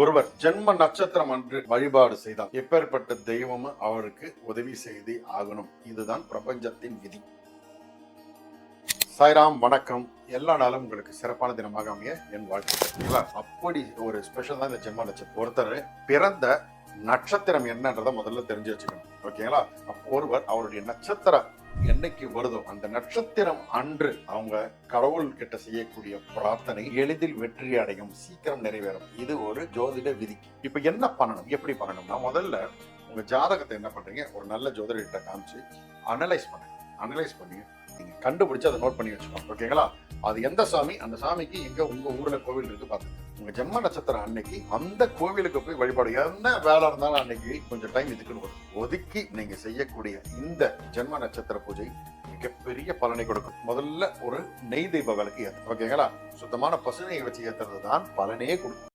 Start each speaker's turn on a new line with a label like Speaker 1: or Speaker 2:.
Speaker 1: ஒருவர் ஜென்ம நட்சத்திரம் அன்று வழிபாடு செய்தால் எப்பேற்பட்ட தெய்வமும் அவருக்கு உதவி செய்து ஆகணும். இதுதான் பிரபஞ்சத்தின் விதி. சாய்ராம் வணக்கம். எல்லா நாளும் உங்களுக்கு சிறப்பான தினமாக அமைய என் வாழ்க்கை அப்படி ஒரு ஸ்பெஷல் தான் இந்த ஜென்ம நட்சத்திரம் ஒருத்தர் பிறந்த நட்சத்திரம் என்னன்றதை முதல்ல தெரிஞ்சு வச்சுக்கணும். ஓகேங்களா? ஒருவர் அவருடைய நட்சத்திரம் என்னைக்கு வருதோ அந்த நட்சத்திரம் அன்று அவங்க கடவுள் கிட்ட செய்யக்கூடிய பிரார்த்தனை எளிதில் வெற்றி அடையும் சீக்கிரம் நிறைவேறும். இது ஒரு ஜோதிட விதி இப்ப என்ன பண்ணணும்? எப்படி பண்ணணும்னா முதல்ல உங்க ஜாதகத்தை என்ன பண்றீங்க? ஒரு நல்ல ஜோதிடர்கிட்ட காமிச்சு அனலைஸ் பண்ணுங்க. அனலைஸ் பண்ணி நீங்க கண்டுபிடிச்சு அதை நோட் பண்ணி வச்சுக்கோங்க ஓகேங்களா? அது எந்த சாமி? அந்த சாமிக்கு எங்க உங்க ஊர்ல கோவில் இருக்கு பாத்துங்க உங்க ஜென்ம நட்சத்திரம் அன்னைக்கு அந்த கோவிலுக்கு போய் வழிபாடு. என்ன வேலை இருந்தாலும் அன்னைக்கு கொஞ்சம் டைம் இதுக்குன்னு ஒதுக்கி நீங்க செய்யக்கூடிய இந்த ஜென்ம நட்சத்திர பூஜை மிகப்பெரிய பலனை கொடுக்கும். முதல்ல ஒரு நெய் தெய்வ விளக்கு ஏற்று ஓகேங்களா? சுத்தமான பசுநெய் வச்சு ஏத்துறது தான் பலனே கொடுக்கும்.